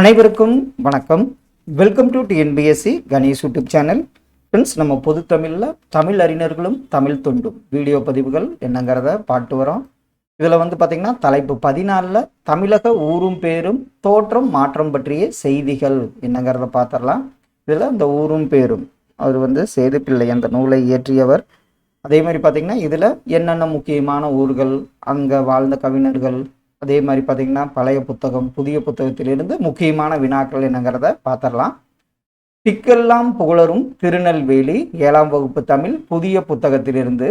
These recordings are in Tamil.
அனைவருக்கும் வணக்கம். Welcome to TNPSC Ganesh YouTube channel. Friends நம்ம பொது தமிழில் தமிழ் அறிஞர்களும் தமிழ் தொண்டும். வீடியோ பதிவுகள் என்னங்கிறத பாட்டு வரோம். இதில் வந்து பார்த்திங்கன்னா தலைப்பு பதினாலில் தமிழக ஊரும் பேரும் தோற்றம் மாற்றம் பற்றிய செய்திகள் என்னங்கிறத பார்த்துடலாம் இதில் இந்த ஊரும் பேரும் அவர் வந்து சேதுப்பிள்ளை அந்த நூலை இயற்றியவர். அதே மாதிரி பார்த்திங்கன்னா இதில் என்னென்ன முக்கியமான ஊர்கள் அங்கே வாழ்ந்த கவிஞர்கள் அதே மாதிரி பார்த்திங்கன்னா பழைய புத்தகம் புதிய புத்தகத்திலிருந்து முக்கியமான வினாக்கள் என்னங்கிறத பார்த்துடலாம் திக்கெல்லாம் புகழரும் திருநெல்வேலி ஏழாம் வகுப்பு தமிழ் புதிய புத்தகத்திலிருந்து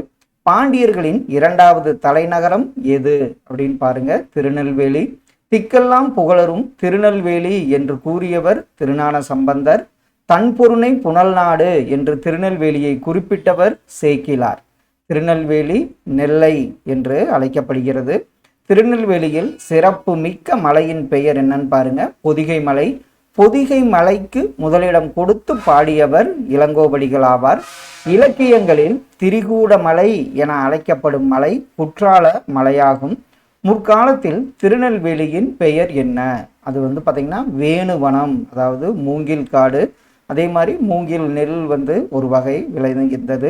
பாண்டியர்களின் இரண்டாவது தலைநகரம் எது அப்படின்னு பாருங்க திருநெல்வேலி. திக்கெல்லாம் புகழரும் திருநெல்வேலி என்று கூறியவர் திருஞான சம்பந்தர். தன்பொருணை புனல் நாடு என்று திருநெல்வேலியை குறிப்பிட்டவர் சேக்கிலார். திருநெல்வேலி நெல்லை என்று அழைக்கப்படுகிறது. திருநெல்வேலியில் சிறப்பு மிக்க மலையின் பெயர் என்னன்னு பாருங்க. பொதிகை மலை. பொதிகை மலைக்கு முதலிடம் கொடுத்து பாடியவர் இளங்கோவடிகள் ஆவார். இலக்கியங்களில் திரிகூட மலை என அழைக்கப்படும் மலை குற்றால மலையாகும். முற்காலத்தில் திருநெல்வேலியின் பெயர் என்ன? அது வந்து பார்த்திங்கன்னா வேணுவனம் அதாவது மூங்கில் காடு. அதே மாதிரி மூங்கில் நெல் வந்து ஒரு வகை விளைந்தது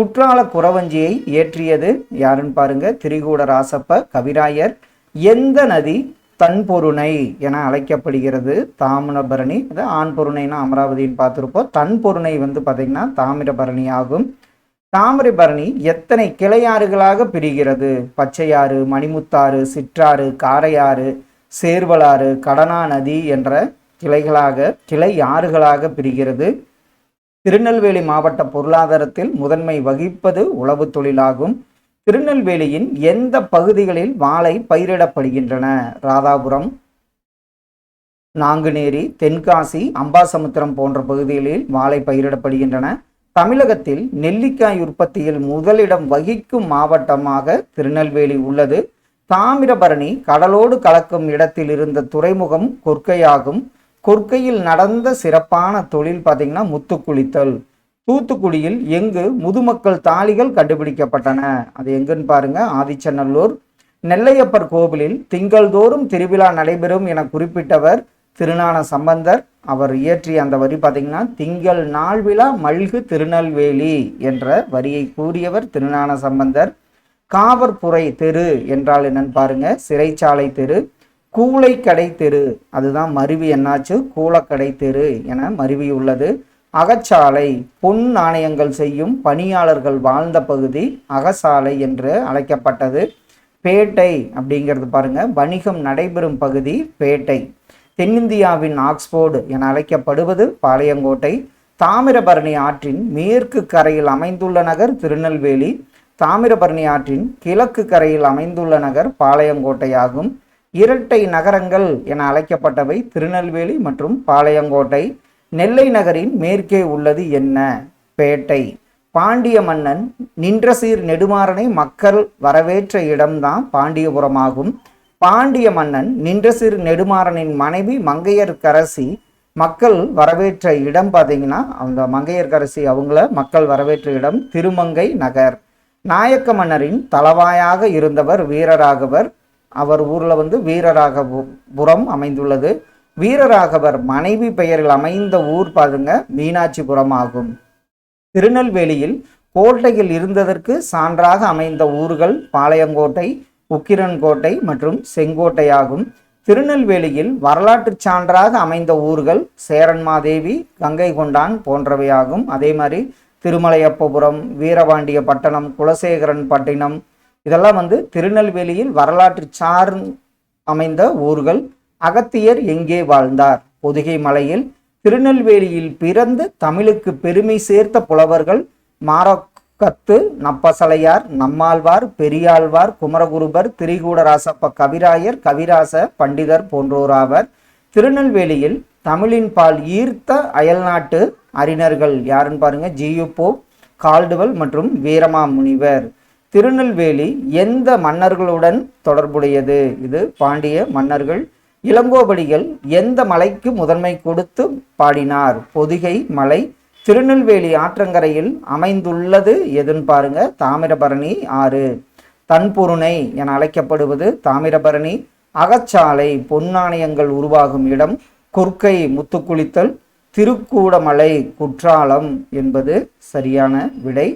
குற்றால குறவஞ்சியை இயற்றியது யாருன்னு பாருங்க திரிகூட ராசப்ப கவிராயர். எந்த நதி தன்பொருணை என அழைக்கப்படுகிறது தாமிரபரணி. அது ஆண் பொருணைனா அமராவதின்னு பார்த்துருப்போம். தன்பொருணை வந்து பார்த்திங்கன்னா தாமிரபரணி ஆகும். தாமிரபரணி எத்தனை கிளையாறுகளாக பிரிகிறது? பச்சையாறு மணிமுத்தாறு சிற்றாறு காரையாறு சேர்வலாறு கடனா நதி என்ற கிளைகளாக கிளை ஆறுகளாக பிரிகிறது. திருநெல்வேலி மாவட்ட பொருளாதாரத்தில் முதன்மை வகிப்பது உழவு தொழிலாகும். திருநெல்வேலியின் எந்த பகுதிகளில் வாழை பயிரிடப்படுகின்றன? ராதாபுரம் நாங்குநேரி தென்காசி அம்பாசமுத்திரம் போன்ற பகுதிகளில் வாழை பயிரிடப்படுகின்றன. தமிழகத்தில் நெல்லிக்காய் உற்பத்தியில் முதலிடம் வகிக்கும் மாவட்டமாக திருநெல்வேலி உள்ளது. தாமிரபரணி கடலோடு கலக்கும் இடத்தில் இருந்த துறைமுகம் கொற்கையாகும் கொற்கையில் நடந்த சிறப்பான தொழில் பார்த்தீங்கன்னா முத்துக்குளித்தல். தூத்துக்குடியில் எங்கு முதுமக்கள் தாலிகள் கண்டுபிடிக்கப்பட்டன? அது எங்குன்னு பாருங்க ஆதிச்சநல்லூர். நெல்லையப்பர் கோவிலில் திங்கள்தோறும் திருவிழா நடைபெறும் என குறிப்பிட்டவர் திருநான சம்பந்தர். அவர் இயற்றிய அந்த வரி பார்த்தீங்கன்னா திங்கள் நாள் விழா மல்கு திருநெல்வேலி என்ற வரியை கூறியவர் திருநான சம்பந்தர். காவற்புரை தெரு என்றால் என்னன்னு பாருங்க சிறைச்சாலை தெரு. கூளைக்கடை தெரு. அதுதான் மருவி என்னாச்சு? கூலக்கடை தெரு என மருவி உள்ளது. அகச்சாலை பொன் நாணயங்கள் செய்யும் பணியாளர்கள் வாழ்ந்த பகுதி அகசாலை என்று அழைக்கப்பட்டது. பேட்டை அப்படிங்கிறது பாருங்க. வணிகம் நடைபெறும் பகுதி பேட்டை. தென்னிந்தியாவின் ஆக்ஸ்போர்டு என அழைக்கப்படுவது பாளையங்கோட்டை. தாமிரபரணி ஆற்றின் மேற்கு கரையில் அமைந்துள்ள நகர் திருநெல்வேலி. தாமிரபரணி ஆற்றின் கிழக்கு கரையில் அமைந்துள்ள நகர் பாளையங்கோட்டை ஆகும் இரட்டை நகரங்கள் என அழைக்கப்பட்டவை திருநெல்வேலி மற்றும் பாளையங்கோட்டை. நெல்லை நகரின் மேற்கே உள்ளது என்ன? பேட்டை. பாண்டிய மன்னன் நின்றசீர் நெடுமாறனை மக்கள் வரவேற்ற இடம்தான் பாண்டியபுரமாகும். பாண்டிய மன்னன் நின்றசீர் நெடுமாறனின் மனைவி மங்கையர்கரசி மக்கள் வரவேற்ற இடம் பார்த்தீங்கன்னா அந்த மங்கையர்கரசி அவங்கள மக்கள் வரவேற்ற இடம் திருமங்கை நகர். நாயக்க மன்னரின் தலவாயாக இருந்தவர் வீரராகவர். அவர் ஊரில் வந்து வீரராகபுரம் அமைந்துள்ளது. வீரராகவர் மனைவி பெயரில் அமைந்த ஊர் பாருங்க மீனாட்சிபுரம் ஆகும். திருநெல்வேலியில் கோட்டையில் இருந்ததற்கு சான்றாக அமைந்த ஊர்கள் பாளையங்கோட்டை உக்கிரன்கோட்டை மற்றும் செங்கோட்டை ஆகும். திருநெல்வேலியில் வரலாற்று சான்றாக அமைந்த ஊர்கள் சேரன்மாதேவி கங்கை கொண்டான் போன்றவையாகும் அதே மாதிரி திருமலையப்பபுரம் வீரபாண்டிய பட்டணம் குலசேகரன் பட்டினம் இதெல்லாம் வந்து திருநெல்வேலியில் வரலாற்று சார் அமைந்த ஊர்கள். அகத்தியர் எங்கே வாழ்ந்தார்? பொதிகை மலையில் திருநெல்வேலியில் பிறந்து தமிழுக்கு பெருமை சேர்த்த புலவர்கள் மாரக்கத்து நப்பசலையார் நம்மாழ்வார் பெரியாழ்வார் குமரகுருபர் திரிகூடராசப்ப கவிராயர் கவிராச பண்டிதர் போன்றோராவர் திருநெல்வேலியில் தமிழின் பால் ஈர்த்த அயல்நாட்டு அறிஞர்கள் யாருன்னு பாருங்க ஜியுப்போ கால்டுவல் மற்றும் வீரமா முனிவர் திருநெல்வேலி எந்த மன்னர்களுடன் தொடர்புடையது? இது பாண்டிய மன்னர்கள் இளங்கோவடிகள் எந்த மலைக்கு முதன்மை கொடுத்து பாடினார்? பொதிகை மலை திருநெல்வேலி ஆற்றங்கரையில் அமைந்துள்ளது. எதுன்னு பாருங்க. தாமிரபரணி ஆறு. தன்பொருணை என அழைக்கப்படுவது தாமிரபரணி. அகச்சாலை பொன்னாணயங்கள் உருவாகும் இடம். கொற்கை முத்துக்குளித்தல் திருக்கூடமலை குற்றாலம் என்பது சரியான விடை.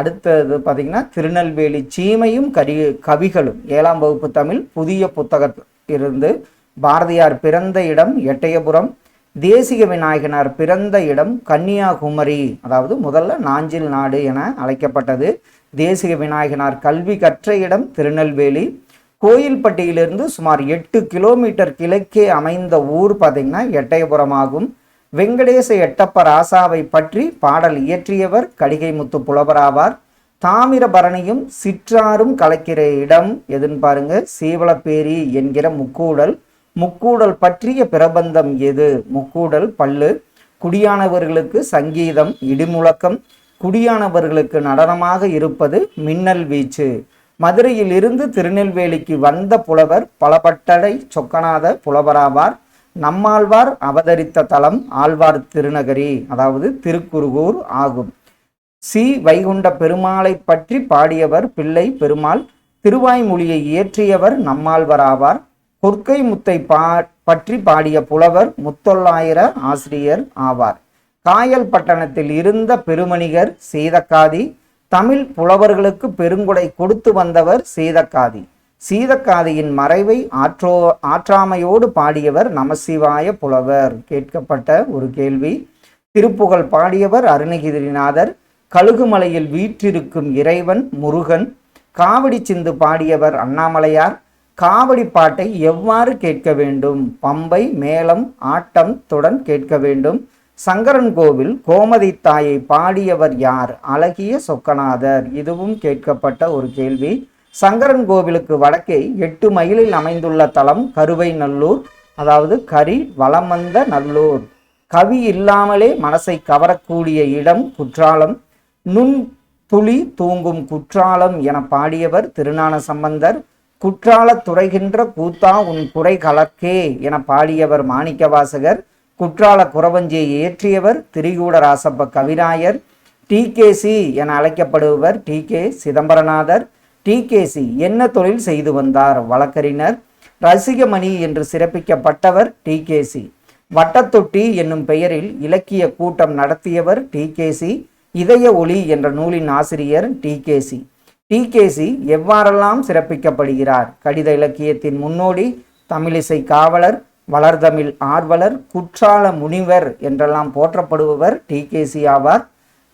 அடுத்தது பார்த்தீங்கன்னா திருநெல்வேலி சீமையும் கரி கவிகளும். ஏழாம் வகுப்பு தமிழ் புதிய புத்தகத்திலிருந்து பாரதியார் பிறந்த இடம் எட்டயபுரம் தேசிக விநாயகனார் பிறந்த இடம் கன்னியாகுமரி. அதாவது முதல்ல நாஞ்சில் நாடு என அழைக்கப்பட்டது. தேசிக விநாயகனார் கல்வி கற்ற இடம் திருநெல்வேலி. கோயில்பட்டியிலிருந்து சுமார் எட்டு கிலோமீட்டர் கிழக்கே அமைந்த ஊர் பார்த்தீங்கன்னா எட்டயபுரம் ஆகும் வெங்கடேச எட்டப்ப ராசாவை பற்றி பாடல் இயற்றியவர் கடிகை முத்து புலவராவார். தாமிரபரணியும் சிற்றாரும் கலக்கிற இடம் எதுன்னு பாருங்க சீவலப்பேரி என்கிற முக்கூடல். முக்கூடல் பற்றிய பிரபந்தம் எது? முக்கூடல் பல்லு. குடியானவர்களுக்கு சங்கீதம் இடிமுழக்கம். குடியானவர்களுக்கு நடனமாக இருப்பது மின்னல் வீச்சு. மதுரையில் இருந்து திருநெல்வேலிக்கு வந்த புலவர் பலபட்டடை சொக்கநாத புலவராவார். நம்மாழ்வார் அவதரித்த தலம் ஆழ்வார் திருநகரி அதாவது திருக்குருகூர் ஆகும். சி. வைகுண்ட பெருமாளை பற்றி பாடியவர் பிள்ளை பெருமாள் திருவாய்மொழியை இயற்றியவர் நம்மாழ்வராவார் கொற்கை முத்தை பா பற்றி பாடிய புலவர் முத்தொள்ளாயிர ஆசிரியர் ஆவார். காயல் பட்டணத்தில் இருந்த பெருமணிகர் சீதக்காதி தமிழ் புலவர்களுக்கு பெருங்குடை கொடுத்து வந்தவர் சீதக்காதி. சீதக்காதியின் மறைவை ஆற்றோ ஆற்றாமையோடு பாடியவர் நமசிவாய புலவர். கேட்கப்பட்ட ஒரு கேள்வி. திருப்புகழ் பாடியவர் அருணகிரிநாதர். கழுகுமலையில் வீற்றிருக்கும் இறைவன் முருகன். காவடி சிந்து பாடியவர் அண்ணாமலையார். காவடி பாட்டை எவ்வாறு கேட்க வேண்டும்? பம்பை மேளம் ஆட்டம் துடன் கேட்க வேண்டும். சங்கரன் கோவில் கோமதி தாயை பாடியவர் யார்? அழகிய சொக்கநாதர். இதுவும் கேட்கப்பட்ட ஒரு கேள்வி. சங்கரன் கோவிலுக்கு வடக்கே எட்டு மைலில் அமைந்துள்ள தலம் கருவை நல்லூர் அதாவது கரி வளம் வந்த நல்லூர். கவி இல்லாமலே மனசை கவரக்கூடிய இடம் குற்றாலம். நுண் துளி தூங்கும் குற்றாலம் என பாடியவர் திருஞான சம்பந்தர். குற்றாலத் துறைகின்ற கூத்தா உன் குறை கலக்கே என பாடியவர் மாணிக்கவாசகர். குற்றால குறவஞ்சியை இயற்றியவர் திரிகூட ராசப்ப கவிராயர் டிகேசி என அழைக்கப்படுபவர் டி கே சிதம்பரநாதர். டிகேசி என்ன தொழில் செய்து வந்தார்? வழக்கறிஞர் ரசிகமணி என்று சிறப்பிக்கப்பட்டவர் டிகேசி வட்டத்தொட்டி என்னும் பெயரில் இலக்கிய கூட்டம் நடத்தியவர் டிகேசி இதய ஒளி என்ற நூலின் ஆசிரியர் டிகேசி டிகேசி எவ்வாறெல்லாம் சிறப்பிக்கப்படுகிறார்? கடித இலக்கியத்தின் முன்னோடி தமிழிசை காவலர் வளர்தமிழ் ஆர்வலர் குற்றால முனிவர் என்றெல்லாம் போற்றப்படுபவர் டிகேசி ஆவார்.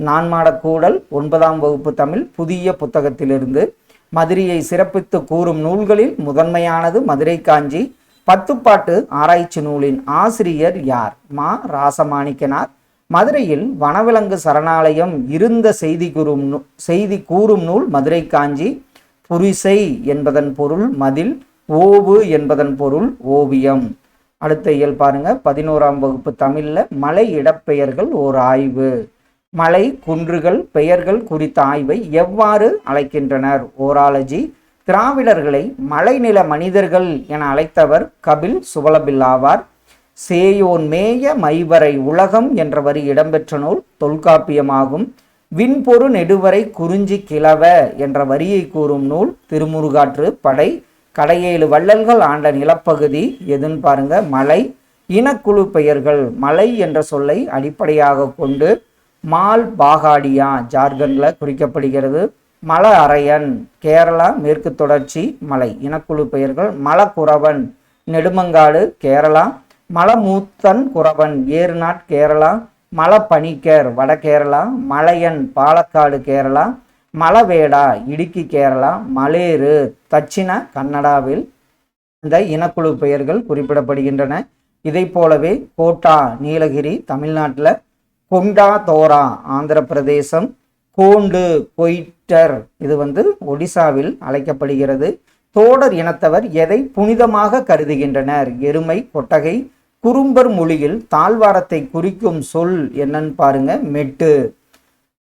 நான்மாடக்கூடல் ஒன்பதாம் வகுப்பு தமிழ் புதிய புத்தகத்திலிருந்து மதுரையை சிறப்பித்து கூறும் நூல்களில் முதன்மையானது மதுரை காஞ்சி. பத்துப்பாட்டு ஆராய்ச்சி நூலின் ஆசிரியர் யார்? மா. ராசமாணிக்கனார். மதுரையில் வனவிலங்கு சரணாலயம் இருந்த செய்தி கூறும் நூ- செய்தி கூறும் நூல் மதுரை காஞ்சி. புரிசை என்பதன் பொருள் மதில் ஓவு என்பதன் பொருள் ஓவியம். அடுத்த இயல் பாருங்க. பதினோராம் வகுப்பு தமிழ்ல மலை இடப்பெயர்கள் ஓர் ஆய்வு. மலை குன்றுகள் பெயர்கள் குறித்த ஆய்வை எவ்வாறு அழைக்கின்றனர்? ஓராலஜி திராவிடர்களை மலைநில மனிதர்கள் என அழைத்தவர் கபில் சுவலபில்லாவார் சேயோன் மேய மைவரை உலகம் என்ற வரி இடம்பெற்ற நூல் தொல்காப்பியமாகும். விண்பொரு நெடுவரை குறிஞ்சி கிளவ என்ற வரியை கூறும் நூல் திருமுருகாற்று படை. கடையேழு வள்ளல்கள் ஆண்ட நிலப்பகுதி. எதுன்னு பாருங்க மலை. இனக்குழு பெயர்கள் மலை என்ற சொல்லை அடிப்படையாக கொண்டு மால் பாகாடியா ஜார்க்கண்டில் குறிக்கப்படுகிறது. மல அரையன் கேரளா மேற்கு தொடர்ச்சி மலை இனக்குழு பெயர்கள் மலக்குறவன் நெடுமங்காடு கேரளா மலமூத்தன் குறவன் ஏறுநாட் கேரளா மலப்பணிக்கர் வட கேரளா மலையன் பாலக்காடு கேரளா மலவேடா இடுக்கி கேரளா மலேறு தட்சிண கன்னடாவில் இந்த இனக்குழு பெயர்கள் குறிப்பிடப்படுகின்றன. இதை போலவே கோட்டா நீலகிரி தமிழ்நாட்டில் கொண்டா தோரா ஆந்திர பிரதேசம் கோண்டு கொய்டர் இது வந்து ஒடிசாவில் அழைக்கப்படுகிறது. தோடர் இனத்தவர் எதை புனிதமாக கருதுகின்றனர்? எருமை கொட்டகை குறும்பர் மொழியில் தாழ்வாரத்தை குறிக்கும் சொல் என்னன்னு பாருங்க மெட்டு.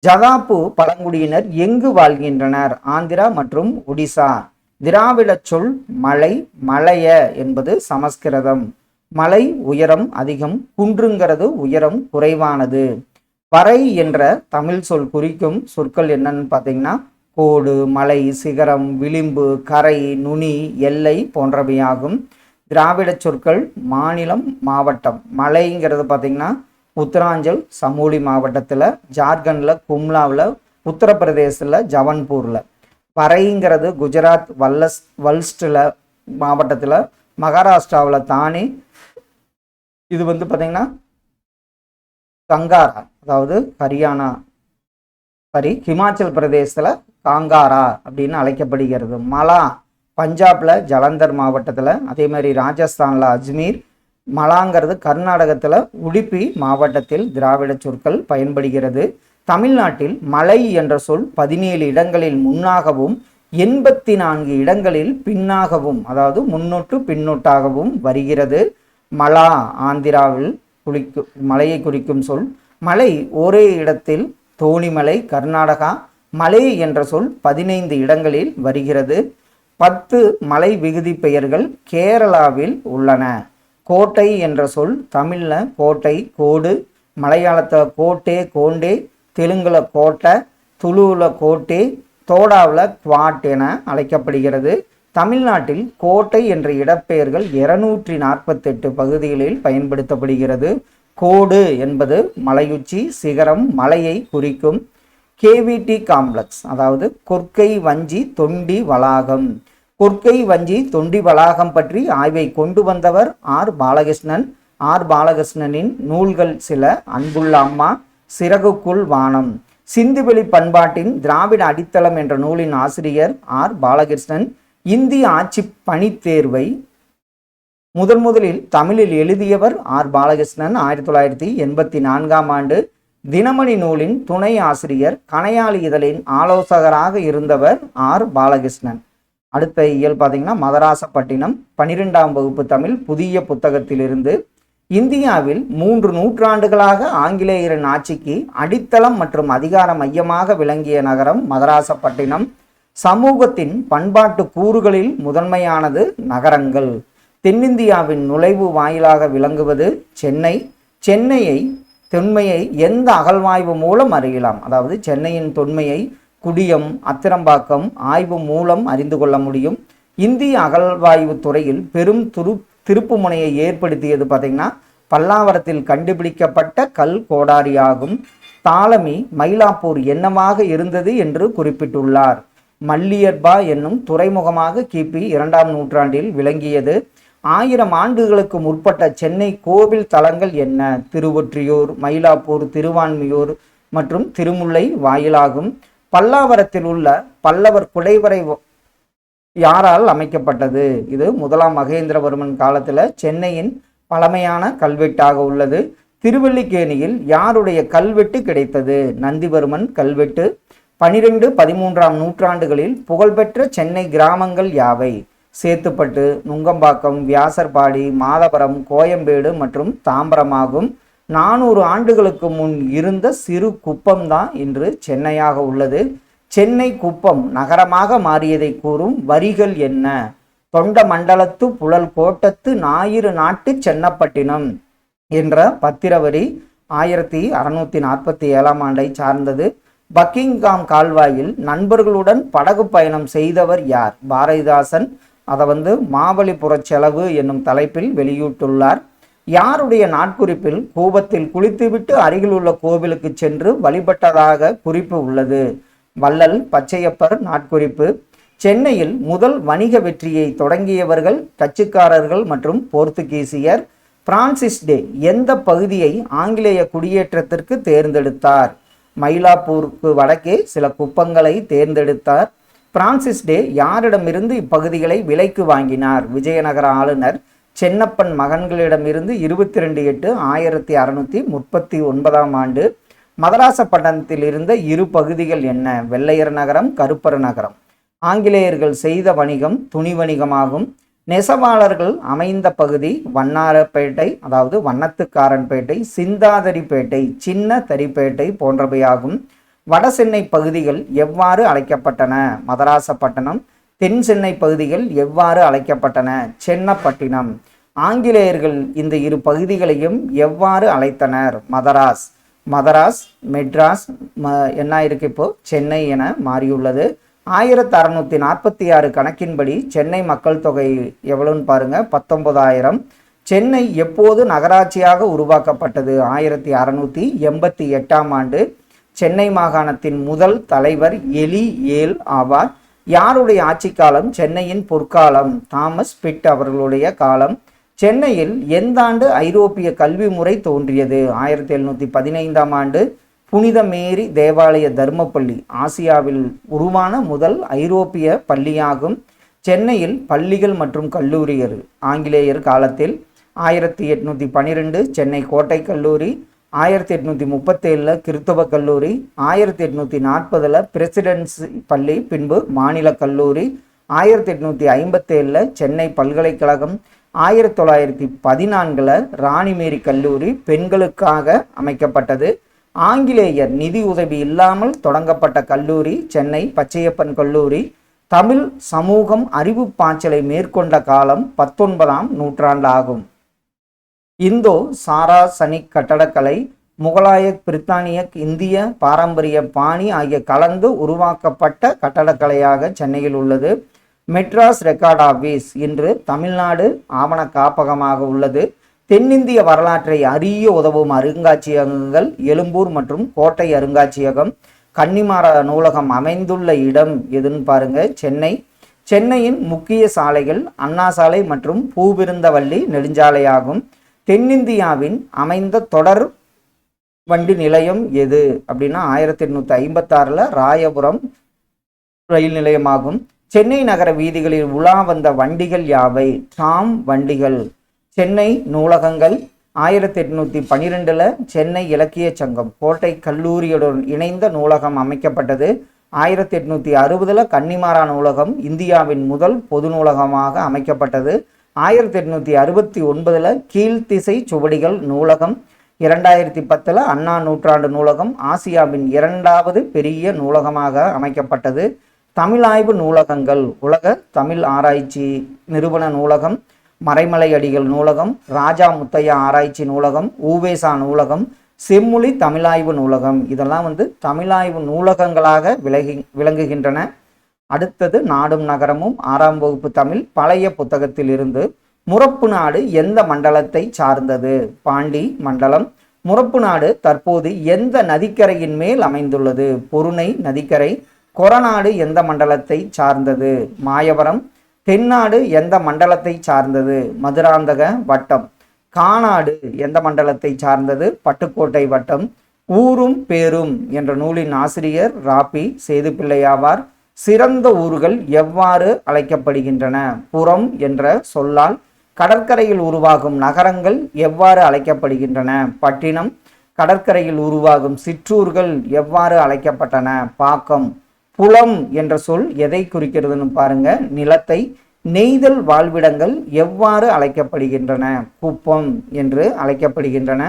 ஜகாப்பு பழங்குடியினர் எங்கு வாழ்கின்றனர்? ஆந்திரா மற்றும் ஒடிசா. திராவிட சொல் மலை மலைய என்பது சமஸ்கிருதம். மலை உயரம் அதிகம் குன்றுங்கிறது உயரம் குறைவானது. பறை என்ற தமிழ் சொல் குறிக்கும் சொற்கள் என்னன்னு பார்த்தீங்கன்னா கோடு மலை சிகரம் விளிம்பு கரை நுனி எல்லை போன்றவையாகும். திராவிட சொற்கள் மாநிலம் மாவட்டம். மலைங்கிறது பார்த்தீங்கன்னா உத்தராஞ்சல் சமூலி மாவட்டத்தில் ஜார்க்கண்டில் கும்லாவில் உத்தரப்பிரதேசத்தில் ஜவன்பூரில். பறைங்கிறது குஜராத் வல்லஸ் வல்ஸ்டில் மாவட்டத்தில் மகாராஷ்டிராவில் தானே இது வந்து பார்த்தீங்கன்னா கங்காரா அதாவது ஹரியானா சாரி ஹிமாச்சல் பிரதேசத்தில் காங்காரா அப்படின்னு அழைக்கப்படுகிறது. மலா பஞ்சாப்ல ஜலந்தர் மாவட்டத்தில் அதே மாதிரி ராஜஸ்தானில் அஜ்மீர் மலாங்கிறது கர்நாடகத்தில் உடுப்பி மாவட்டத்தில் திராவிட சொற்கள் பயன்படுகிறது. தமிழ்நாட்டில் மலை என்ற சொல் பதினேழு இடங்களில் முன்னாகவும் எண்பத்தி நான்கு இடங்களில் பின்னாகவும் அதாவது முன்னொட்டு பின்னொட்டாகவும் வருகிறது. மலா ஆந்திராவில் குறிக்கும் மலையை குறிக்கும் சொல். மலை ஒரே இடத்தில் தோணிமலை கர்நாடகா. மலை என்ற சொல் பதினைந்து இடங்களில் வருகிறது. பத்து மலை விகுதி பெயர்கள் கேரளாவில் உள்ளன. கோட்டை என்ற சொல் தமிழில் கோட்டை கோடு. மலையாளத்தில் கோட்டே கோண்டே. தெலுங்கில் கோட்டை துளுவில் கோட்டே. தோடாவில் குவாட் என அழைக்கப்படுகிறது. தமிழ்நாட்டில் கோட்டை என்ற இடப்பெயர்கள் இருநூற்றி நாற்பத்தெட்டு பகுதிகளில் பயன்படுத்தப்படுகிறது. கோடு என்பது மலையுச்சி சிகரம் மலையை குறிக்கும் கேவிடி காம்ப்ளெக்ஸ் அதாவது கொற்கை வஞ்சி தொண்டி வளாகம். கொற்கை வஞ்சி தொண்டி வளாகம் பற்றி ஆய்வை கொண்டு வந்தவர் ஆர். பாலகிருஷ்ணன். ஆர். பாலகிருஷ்ணனின் நூல்கள் சில அன்புள்ள அம்மா சிறகுக்குள் வானம். சிந்துவெளி பண்பாட்டின் திராவிட அடித்தளம் என்ற நூலின் ஆசிரியர் ஆர். பாலகிருஷ்ணன். இந்திய ஆட்சி பணித்தேர்வை முதன் முதலில் தமிழில் எழுதியவர் ஆர். பாலகிருஷ்ணன். ஆயிரத்தி தொள்ளாயிரத்தி எண்பத்தி நான்காம் ஆண்டு தினமணி நூலின் துணை ஆசிரியர் கணையாளி இதழின் ஆலோசகராக இருந்தவர் ஆர். பாலகிருஷ்ணன். அடுத்த இயல் பார்த்தீங்கன்னா மதராசப்பட்டினம் பனிரெண்டாம் வகுப்பு தமிழ் புதிய புத்தகத்திலிருந்து இந்தியாவில் மூன்று நூற்றாண்டுகளாக ஆங்கிலேயரின் ஆட்சிக்கு அடித்தளம் மற்றும் அதிகார மையமாக விளங்கிய நகரம் மதராசப்பட்டினம். சமூகத்தின் பண்பாட்டு கூறுகளில் முதன்மையானது நகரங்கள். தென்னிந்தியாவின் நுழைவு வாயிலாக விளங்குவது சென்னை. சென்னையை தொன்மையை எந்த அகழ்வாய்வு மூலம் அறியலாம்? அதாவது சென்னையின் தொன்மையை குடியம் அத்திரம்பாக்கம் ஆய்வு மூலம் அறிந்து கொள்ள முடியும். இந்திய அகழ்வாய்வு துறையில் பெரும் துரு திருப்பு முனையை ஏற்படுத்தியது பார்த்திங்கன்னா பல்லாவரத்தில் கண்டுபிடிக்கப்பட்ட கல் கோடாரி ஆகும் மயிலாப்பூர் என்னமாக இருந்தது என்று குறிப்பிட்டுள்ளார். மல்லியர்பா என்னும் துறைமுகமாக கிபி இரண்டாம் நூற்றாண்டில் விளங்கியது. ஆயிரம் ஆண்டுகளுக்கு முற்பட்ட சென்னை கோவில் தலங்கள் என்ன? திருவொற்றியூர் மயிலாப்பூர் திருவான்மியூர் மற்றும் திருமுல்லை வாயிலாகும். பல்லாவரத்தில் உள்ள பல்லவர் குடைவரை யாரால் அமைக்கப்பட்டது? இது முதலாம் மகேந்திரவர்மன் காலத்தில் சென்னையின் பழமையான கல்வெட்டாக உள்ளது. திருவல்லிக்கேணியில் யாருடைய கல்வெட்டு கிடைத்தது? நந்திவர்மன் கல்வெட்டு. பனிரெண்டு பதிமூன்றாம் நூற்றாண்டுகளில் புகழ்பெற்ற சென்னை கிராமங்கள் யாவை? சேத்துப்பட்டு நுங்கம்பாக்கம் வியாசர்பாடி மாதபுரம் கோயம்பேடு மற்றும் தாம்பரமாகும். நானூறு ஆண்டுகளுக்கு முன் இருந்த சிறு குப்பம்தான் இன்று சென்னையாக உள்ளது. சென்னை குப்பம் நகரமாக மாறியதை கூறும் வரிகள் என்ன? தொண்ட மண்டலத்து புழல் கோட்டத்து ஞாயிறு நாட்டு சென்னப்பட்டினம் என்ற பத்திரவரி ஆயிரத்தி அறுநூத்தி நாற்பத்தி ஏழாம் ஆண்டை சார்ந்தது. பக்கிங்காம் கால்வாயில் நண்பர்களுடன் படகு பயணம் செய்தவர் யார்? பாரதிதாசன். அதை வந்து மாபலிபுரச் செலவு என்னும் தலைப்பில் வெளியிட்டுள்ளார். யாருடைய நாட்குறிப்பில் கூபத்தில் குளித்துவிட்டு அருகிலுள்ள கோவிலுக்கு சென்று வழிபட்டதாக குறிப்பு உள்ளது. வள்ளல் பச்சையப்பர் நாட்குறிப்பு. சென்னையில் முதல் வணிக வெற்றியை தொடங்கியவர்கள் டச்சுக்காரர்கள் மற்றும் போர்த்துகீசியர் பிரான்சிஸ் டே எந்த பகுதியை ஆங்கிலேய குடியேற்றத்திற்கு தேர்ந்தெடுத்தார்? மயிலாப்பூருக்கு வடக்கே சில குப்பங்களை தேர்ந்தெடுத்தார். பிரான்சிஸ் டே யாரிடமிருந்து இப்பகுதிகளை விலைக்கு வாங்கினார்? விஜயநகர ஆளுநர் சென்னப்பன் மகன்களிடமிருந்து இருபத்தி ரெண்டு எட்டு ஆயிரத்தி அறுநூத்தி முப்பத்தி ஒன்பதாம் ஆண்டு. மதராசப்பட்டினத்தில் இருந்த இரு பகுதிகள் என்ன? வெள்ளையர் நகரம் கருப்பர் நகரம். ஆங்கிலேயர்கள் செய்த வணிகம் துணி வணிகமாகும் நெசவாளர்கள் அமைந்த பகுதி வண்ணாரப்பேட்டை அதாவது வண்ணத்துக்காரன்பேட்டை சிந்தாதரிப்பேட்டை சின்ன தரிப்பேட்டை போன்றவையாகும் வடசென்னை பகுதிகள் எவ்வாறு அழைக்கப்பட்டன? மதராசப்பட்டினம் தென் சென்னை பகுதிகள் எவ்வாறு அழைக்கப்பட்டன? சென்னப்பட்டினம். ஆங்கிலேயர்கள் இந்த இரு பகுதிகளையும் எவ்வாறு அழைத்தனர்? மதராஸ். மதராஸ் மெட்ராஸ் ம என்ன இருக்கு இப்போ? சென்னை என மாறியுள்ளது. ஆயிரத்தி அறநூற்றி நாற்பத்தி ஆறு கணக்கின்படி சென்னை மக்கள் தொகை எவ்வளோன்னு பாருங்கள் பத்தொன்பதாயிரம். சென்னை எப்போது நகராட்சியாக உருவாக்கப்பட்டது? ஆயிரத்தி அறநூற்றி எண்பத்தி எட்டாம் ஆண்டு. சென்னை மாகாணத்தின் முதல் தலைவர் எலி ஏல் ஆவார். யாருடைய ஆட்சி காலம்? சென்னையின் பொற்காலம். தாமஸ் பிட் அவர்களுடைய காலம். சென்னையில் எந்த ஆண்டு ஐரோப்பிய கல்வி முறை தோன்றியது? ஆயிரத்தி எழுநூற்றி பதினைந்தாம் ஆண்டு. புனித மேரி தேவாலய தர்மப்பள்ளி ஆசியாவில் உருவான முதல் ஐரோப்பிய பள்ளியாகும். சென்னையில் பள்ளிகள் மற்றும் கல்லூரிகள். ஆங்கிலேயர் காலத்தில் ஆயிரத்தி எட்நூற்றி பன்னிரெண்டு சென்னை கோட்டை கல்லூரி ஆயிரத்தி எட்நூற்றி முப்பத்தேழில் கிறித்தவ கல்லூரி ஆயிரத்தி எட்நூற்றி நாற்பதில் பிரசிடென்சி பள்ளி பின்பு மாநில கல்லூரி ஆயிரத்தி எட்நூற்றி ஐம்பத்தேழில் சென்னை பல்கலைக்கழகம் ஆயிரத்தி தொள்ளாயிரத்தி பதினான்கில் ராணிமேரி கல்லூரி பெண்களுக்காக அமைக்கப்பட்டது. ஆங்கிலேயர் நிதி உதவி இல்லாமல் தொடங்கப்பட்ட கல்லூரி சென்னை பச்சையப்பன் கல்லூரி தமிழ் சமூகம் அறிவு பாய்ச்சலை மேற்கொண்ட காலம் பத்தொன்பதாம் நூற்றாண்டாகும். இந்தோ சாராசனிக் கட்டடக்கலை முகலாய பிரித்தானிய இந்திய பாரம்பரிய பாணி ஆகிய கலந்து உருவாக்கப்பட்ட கட்டடக்கலையாக சென்னையில் உள்ளது. மெட்ராஸ் ரெக்கார்ட் ஆஃபீஸ் இன்று தமிழ்நாடு ஆவண காப்பகமாக உள்ளது. தென்னிந்திய வரலாற்றை அறிய உதவும் அருங்காட்சியகங்கள் எழும்பூர் மற்றும் கோட்டை அருங்காட்சியகம் கன்னிமார நூலகம் அமைந்துள்ள இடம் எதுன்னு பாருங்க சென்னை. சென்னையின் முக்கிய சாலைகள் அண்ணா சாலை மற்றும் பூவிருந்தவள்ளி நெடுஞ்சாலையாகும். தென்னிந்தியாவின் அமைந்த தொடர் வண்டி நிலையம் எது அப்படின்னா ஆயிரத்தி எண்ணூற்றி ஐம்பத்தாறில் ராயபுரம் ரயில் நிலையமாகும். சென்னை நகர வீதிகளில் உலா வந்த வண்டிகள் யாவை? ட்ராம் வண்டிகள். சென்னை நூலகங்கள் ஆயிரத்தி எட்நூற்றி பன்னிரெண்டில் சென்னை இலக்கிய சங்கம் கோட்டை கல்லூரியுடன் இணைந்த நூலகம் அமைக்கப்பட்டது. ஆயிரத்தி எட்நூற்றி அறுபதில் கன்னிமாரா நூலகம் இந்தியாவின் முதல் பொது நூலகமாக அமைக்கப்பட்டது. ஆயிரத்தி எட்நூற்றி அறுபத்தி ஒன்பதில் கீழ்த்திசை சுவடிகள் நூலகம் இரண்டாயிரத்தி பத்தில் அண்ணா நூற்றாண்டு நூலகம் ஆசியாவின் இரண்டாவது பெரிய நூலகமாக அமைக்கப்பட்டது. தமிழாய்வு நூலகங்கள் உலக தமிழ் ஆராய்ச்சி நிறுவன நூலகம் மறைமலை அடிகள் நூலகம் ராஜா முத்தையா ஆராய்ச்சி நூலகம் ஊவேசா நூலகம் செம்மொழி தமிழாய்வு நூலகம். இதெல்லாம் வந்து தமிழாய்வு நூலகங்களாக விலகி விளங்குகின்றன. அடுத்தது நாடும் நகரமும் ஆறாம் வகுப்பு தமிழ் பழைய புத்தகத்தில் இருந்து முறப்பு நாடு எந்த மண்டலத்தை சார்ந்தது? பாண்டி மண்டலம். முறப்பு நாடு தற்போது எந்த நதிக்கரையின் மேல் அமைந்துள்ளது? பொருணை நதிக்கரை கொரநாடு எந்த மண்டலத்தை சார்ந்தது? மாயவரம் தென்னாடு எந்த மண்டலத்தை சார்ந்தது? மதுராந்தக வட்டம். கானாடு எந்த மண்டலத்தை சார்ந்தது? பட்டுக்கோட்டை வட்டம். ஊரும் பேரும் என்ற நூலின் ஆசிரியர் ராபி சேதுப்பிள்ளை ஆவார். சிறந்த ஊர்கள் எவ்வாறு அழைக்கப்படுகின்றன? புறம் என்ற சொல்லால் கடற்கரையில் உருவாகும் நகரங்கள் எவ்வாறு அழைக்கப்படுகின்றன? பட்டினம். கடற்கரையில் உருவாகும் சிற்றூர்கள் எவ்வாறு அழைக்கப்பட்டன? பாக்கம். புலம் என்ற சொல் எதை குறிக்கிறதுன்னு பாருங்க. நிலத்தை நெய்தல் வாழ்விடங்கள் எவ்வாறு அழைக்கப்படுகின்றன? குப்பம் என்று அழைக்கப்படுகின்றன.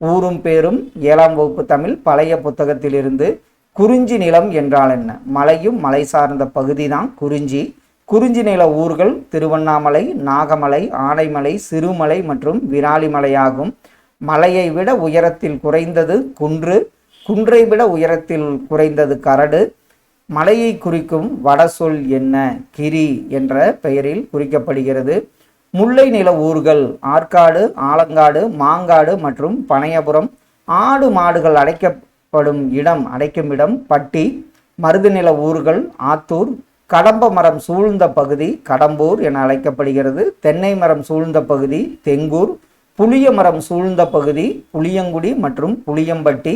ஊரும் பேரும் ஏழாம் வகுப்பு தமிழ் பழைய புத்தகத்திலிருந்து குறிஞ்சி நிலம் என்றால் என்ன? மலையும் மலை சார்ந்த பகுதி தான் குறிஞ்சி. குறிஞ்சி நில ஊர்கள் திருவண்ணாமலை நாகமலை ஆனைமலை சிறுமலை மற்றும் விராலிமலையாகும். மலையை விட உயரத்தில் குறைந்தது குன்று குன்றை விட உயரத்தில் குறைந்தது கரடு. மலையை குறிக்கும் வடசொல் என்ன? கிரி என்ற பெயரில் குறிக்கப்படுகிறது. முல்லை நில ஊர்கள் ஆற்காடு ஆலங்காடு மாங்காடு மற்றும் பனையபுரம் ஆடு மாடுகள் அடைக்கப்படும் இடம் அடைக்கும் இடம் பட்டி மருது நில ஊர்கள் ஆத்தூர் கடம்ப மரம் சூழ்ந்த பகுதி கடம்பூர் என அழைக்கப்படுகிறது. தென்னை மரம் சூழ்ந்த பகுதி தெங்கூர் புளிய மரம் சூழ்ந்த பகுதி புளியங்குடி மற்றும் புளியம்பட்டி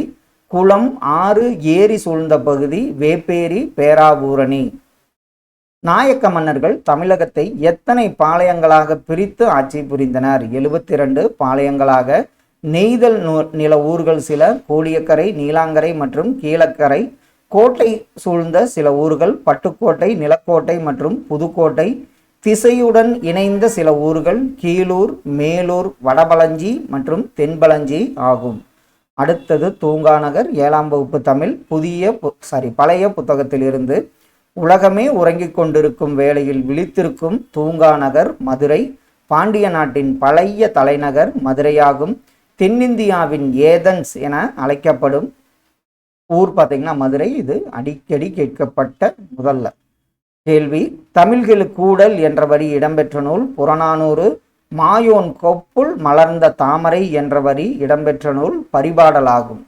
குளம் ஆறு ஏரி சூழ்ந்த பகுதி வேப்பேரி பேராவூரணி. நாயக்க மன்னர்கள் தமிழகத்தை எத்தனை பாளையங்களாக பிரித்து ஆட்சி புரிந்தனர்? எழுபத்தி இரண்டு பாளையங்களாக. நெய்தல் நில ஊர்கள் சில கோழியக்கரை நீலாங்கரை மற்றும் கீழக்கரை. கோட்டை சூழ்ந்த சில ஊர்கள் பட்டுக்கோட்டை நிலக்கோட்டை மற்றும் புதுக்கோட்டை. திசையுடன் இணைந்த சில ஊர்கள் கீழூர் மேலூர் வடபழஞ்சி மற்றும் தென்பழஞ்சி ஆகும். அடுத்தது தூங்காநகர் ஏழாம் வகுப்பு தமிழ் புதிய பு- சாரி பழைய புத்தகத்திலிருந்து உலகமே உறங்கிக் கொண்டிருக்கும் வேளையில் விழித்திருக்கும் தூங்காநகர் மதுரை பாண்டிய நாட்டின் பழைய தலைநகர் மதுரையாகும் தென்னிந்தியாவின் ஏதன்ஸ் என அழைக்கப்படும் ஊர் பார்த்தீங்கன்னா மதுரை. இது அடிக்கடி கேட்கப்பட்ட முதல்ல. கேள்வி தமிழ்களுக்கூடல் என்ற வரி இடம்பெற்ற நூல் புறநானூறு மாயோன் கொப்புள் மலர்ந்த தாமரை என்ற வரி இடம்பெற்ற நூல் பரிபாடலாகும்.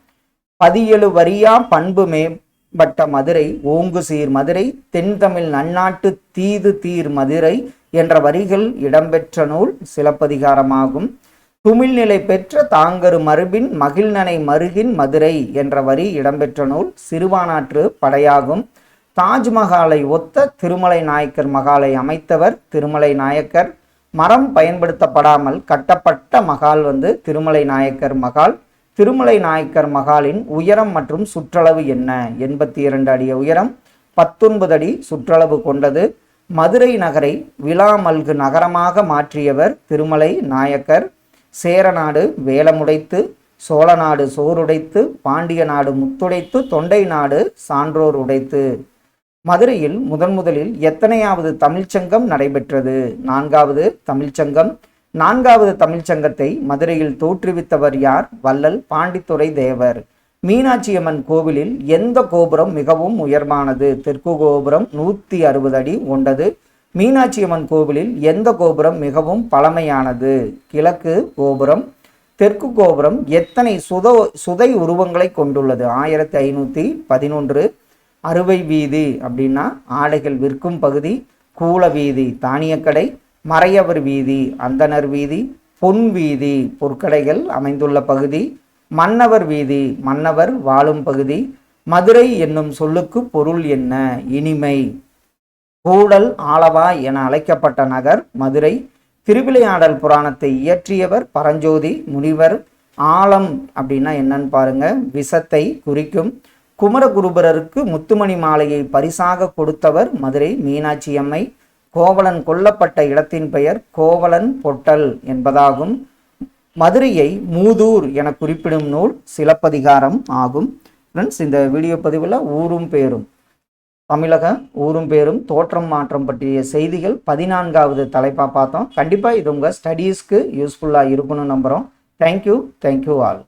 பதியெழு வரியா பண்பு மேம்பட்ட மதுரை ஓங்கு சீர் மதுரை தென்தமிழ் நன்னாட்டு தீது தீர் மதுரை என்ற வரிகள் இடம்பெற்ற நூல் சிலப்பதிகாரமாகும். துமிழ்நிலை பெற்ற தாங்கரு மருபின் மகிழ்நனை மருகின் மதுரை என்ற வரி இடம்பெற்ற நூல் சிறுவானாற்று படையாகும். தாஜ்மஹாலை ஒத்த திருமலை நாயக்கர் மகாலை அமைத்தவர் திருமலை நாயக்கர். மரம் பயன்படுத்தப்படாமல் கட்டப்பட்ட மகால் வந்து திருமலை நாயக்கர் மகால். திருமலை நாயக்கர் மகாலின் உயரம் மற்றும் சுற்றளவு என்ன? எண்பத்தி இரண்டு அடி உயரம் பத்தொன்பது அடி சுற்றளவு கொண்டது. மதுரை நகரை விழாமல்கு நகரமாக மாற்றியவர் திருமலை நாயக்கர். சேரநாடு வேலமுடைத்து சோழநாடு சோறுடைத்து பாண்டிய நாடு முத்துடைத்து தொண்டை நாடு சான்றோர் உடைத்து. மதுரையில் முதன் முதலில் எத்தனையாவது தமிழ்ச்சங்கம் நடைபெற்றது? நான்காவது தமிழ்ச்சங்கம் நான்காவது தமிழ்ச்சங்கத்தை மதுரையில் தோற்றுவித்தவர் யார்? வள்ளல் பாண்டித்துறை தேவர் மீனாட்சியம்மன் கோவிலில் எந்த கோபுரம் மிகவும் உயர்வானது தெற்கு கோபுரம் நூற்றி அறுபது அடி கொண்டது. மீனாட்சியம்மன் கோவிலில் எந்த கோபுரம் மிகவும் பழமையானது? கிழக்கு கோபுரம். தெற்கு கோபுரம் எத்தனை சுத சுதை உருவங்களை கொண்டுள்ளது? ஆயிரத்தி ஐநூற்றி பதினொன்று அறுவை வீதி அப்படின்னா ஆடைகள் விற்கும் பகுதி கூல வீதி தானியக்கடை மறையவர் வீதி அந்தனர் வீதி பொன் வீதி பொற்கடைகள் அமைந்துள்ள பகுதி மன்னவர் வீதி மன்னவர் வாழும் பகுதி மதுரை என்னும் சொல்லுக்கு பொருள் என்ன இனிமை. கூடல் ஆலவா என அழைக்கப்பட்ட நகர் மதுரை திருவிளையாடல் புராணத்தை இயற்றியவர் பரஞ்சோதி முனிவர் ஆலம் அப்படின்னா என்னன்னு பாருங்க விஷத்தை குறிக்கும் குமரகுருபரருக்கு முத்துமணி மாலையை பரிசாக கொடுத்தவர் மதுரை மீனாட்சி அம்மை. கோவலன் கொல்லப்பட்ட இடத்தின் பெயர் கோவலன் பொட்டல் என்பதாகும். மதுரையை மூதூர் என குறிப்பிடும் நூல் சிலப்பதிகாரம் ஆகும். ஃப்ரெண்ட்ஸ் இந்த வீடியோ பதிவில் ஊரும் பேரும் தமிழக ஊரும் பேரும் தோற்றம் மாற்றம் பற்றிய செய்திகள் பதினான்காவது தலைப்பாக பார்த்தோம். கண்டிப்பாக இது உங்கள் ஸ்டடீஸ்க்கு யூஸ்ஃபுல்லாக இருக்கணும்னு நம்புகிறோம் தேங்க்யூ தேங்க்யூ ஆல்